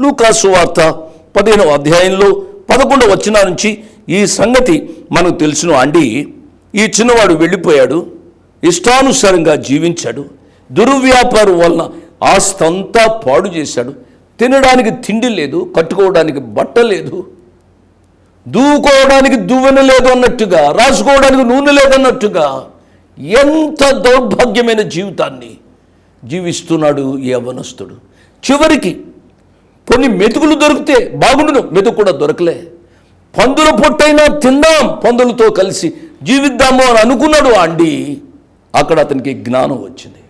లూకాసు వార్త పదిహేనవ అధ్యాయంలో పదకొండవ వచ్చిన నుంచి ఈ సంగతి మనకు తెలుసును అండి. ఈ చిన్నవాడు వెళ్ళిపోయాడు. ఇష్టానుసారంగా జీవించాడు. దుర్వ్యాపారం వలన ఆస్తంతా పాడు చేశాడు. తినడానికి తిండి లేదు కట్టుకోవడానికి బట్ట లేదు దూకోవడానికి దువ్వెన లేదు అన్నట్టుగా రాసుకోవడానికి నూనె లేదన్నట్టుగా ఎంత దౌర్భాగ్యమైన జీవితాన్ని జీవిస్తున్నాడు ఈ యవనస్తుడు చివరికి కొన్ని మెతుకులు దొరికితే బాగుండును. మెతుకు కూడా దొరకలే. పందుల పొట్టైనా తిందాం పందులతో కలిసి జీవిద్దాము అని అనుకున్నాడు అండి అక్కడ అతనికి జ్ఞానం వచ్చింది.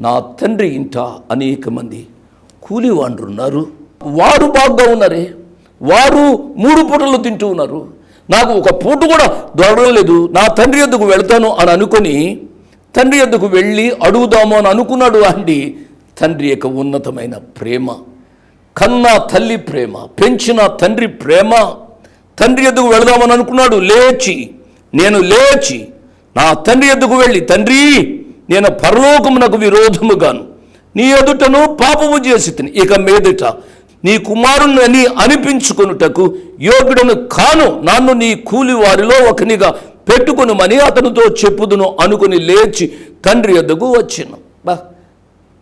నా తండ్రి ఇంట అనేక మంది కూలివాండ్రు ఉన్నారు వారు బాగా ఉన్నారే. వారు మూడు పూటలు తింటూ ఉన్నారు. నాకు ఒక పూట కూడా దొరకడం లేదు. నా తండ్రి ఎద్దుకు వెళ్తాను అని అనుకొని తండ్రి ఎద్దుకు వెళ్ళి అడుగుదాము అని అనుకున్నాడు అండి తండ్రి యొక్క ఉన్నతమైన ప్రేమ. కన్నా తల్లి ప్రేమ పెంచిన తండ్రి ప్రేమ. తండ్రి ఎద్దుకు వెళదామని అనుకున్నాడు లేచి నేను లేచి నా తండ్రి ఎద్దుకు వెళ్ళి తండ్రి నేను పరలోకమునకు విరోధముగాను. నీ ఎదుటను పాపము చేసి తిని ఇక మీదట నీ కుమారుని అనిపించుకొనుటకు యోగ్యుడను కాను. నన్ను నీ కూలి వారిలో ఒకనిగా పెట్టుకొనుమని అతనితో చెప్పుదును అనుకుని లేచి తండ్రి ఎద్దుకు వచ్చిన. బా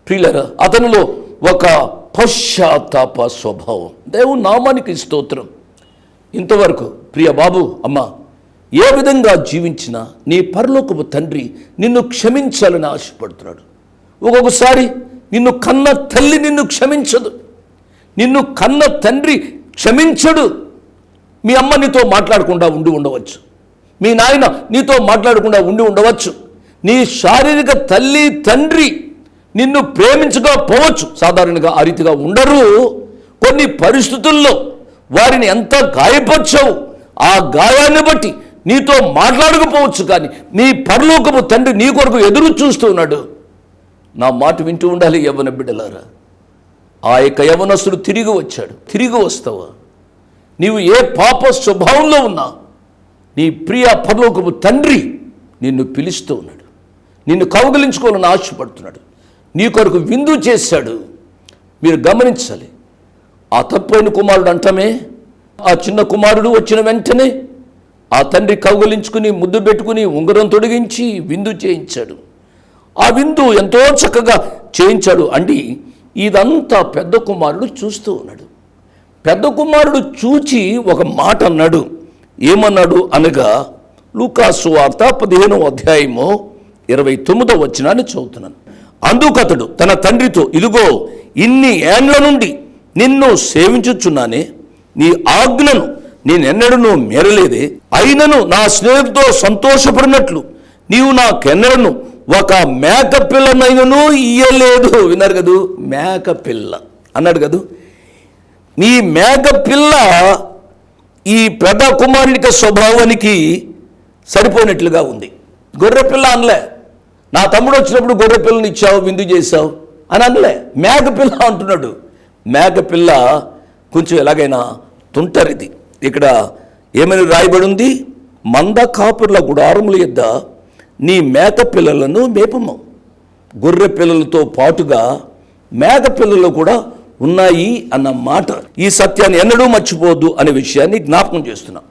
ప్రియులరా అతనిలో ఒక పశ్చాత్తాప స్వభావం. దేవుని నామానికి స్తోత్రం. ఇంతవరకు ప్రియ బాబు అమ్మ ఏ విధంగా జీవించినా నీ పరలోకపు తండ్రి నిన్ను క్షమించాలని ఆశపడుతున్నాడు. ఒక్కొక్కసారి నిన్ను కన్న తల్లి నిన్ను క్షమించదు. నిన్ను కన్న తండ్రి క్షమించడు. మీ అమ్మ నీతో మాట్లాడకుండా ఉండి ఉండవచ్చు. మీ నాయన నీతో మాట్లాడకుండా ఉండి ఉండవచ్చు. నీ శారీరక తల్లి తండ్రి నిన్ను ప్రేమించకపోవచ్చు సాధారణంగా ఆ రీతిగా ఉండరు. కొన్ని పరిస్థితుల్లో వారిని ఎంత గాయపరిచావు ఆ గాయాన్ని బట్టి నీతో మాట్లాడకపోవచ్చు కానీ నీ పరలోకపు తండ్రి నీ కొరకు ఎదురు చూస్తూ ఉన్నాడు. నా మాట వింటూ ఉండాలి యవ్వన బిడ్డలారా. ఆ యొక్క యవనస్తుడు తిరిగి వచ్చాడు. తిరిగి వస్తావా? నీవు ఏ పాప స్వభావంలో ఉన్నా నీ ప్రియ పరలోకపు తండ్రి నిన్ను పిలుస్తూ ఉన్నాడు. నిన్ను కౌగలించుకోవాలని ఆశపడుతున్నాడు. నీ కొరకు విందు చేశాడు. మీరు గమనించాలి. ఆ తప్పైన కుమారుడు అంటమే ఆ చిన్న కుమారుడు వచ్చిన వెంటనే ఆ తండ్రి కౌగలించుకుని ముద్దు పెట్టుకుని ఉంగరం తొడిగించి విందు చేయించాడు. ఆ విందు ఎంతో చక్కగా చేయించాడు అండి. ఇదంతా పెద్ద కుమారుడు చూస్తూ ఉన్నాడు. పెద్ద కుమారుడు చూచి ఒక మాట అన్నాడు. ఏమన్నాడు అనగా లూకాసు వార్త పదిహేనో అధ్యాయము ఇరవై తొమ్మిదో వచ్చినాన్ని చదువుతున్నాను. అందుకతడు తన తండ్రితో ఇదిగో ఇన్ని ఏండ్ల నుండి నిన్ను సేవించుచున్నానే నీ ఆజ్ఞను నేనెన్నడను మేరలేదే. అయినను నా స్నేహితుతో సంతోషపడినట్లు నీవు నాకెన్నడను ఒక మేక పిల్లనైనను ఇయ్యలేదు. విన్నారు కదూ? మేక పిల్ల అన్నాడు కదూ? నీ మేక పిల్ల ఈ పెద్ద కుమారుడిక స్వభావానికి సరిపోయినట్లుగా ఉంది. గొర్రె పిల్ల అనలే. నా తమ్ముడు వచ్చినప్పుడు గొర్రె పిల్లని ఇచ్చావు విందు చేశావు అని అనలే. మేక పిల్ల అంటున్నాడు. మేక పిల్ల కొంచెం ఎలాగైనా తుంటరిది. ఇక్కడ ఏమని రాయబడి ఉంది మంద కాపుర్ల గుడారముల యొద్ద నీ మేక పిల్లలను మేపము. గొర్రె పిల్లలతో పాటుగా మేక పిల్లలు కూడా ఉన్నాయి అన్న మాట. ఈ సత్యాన్ని ఎన్నడూ మర్చిపోవద్దు అనే విషయాన్ని జ్ఞాపకం చేస్తున్నాం.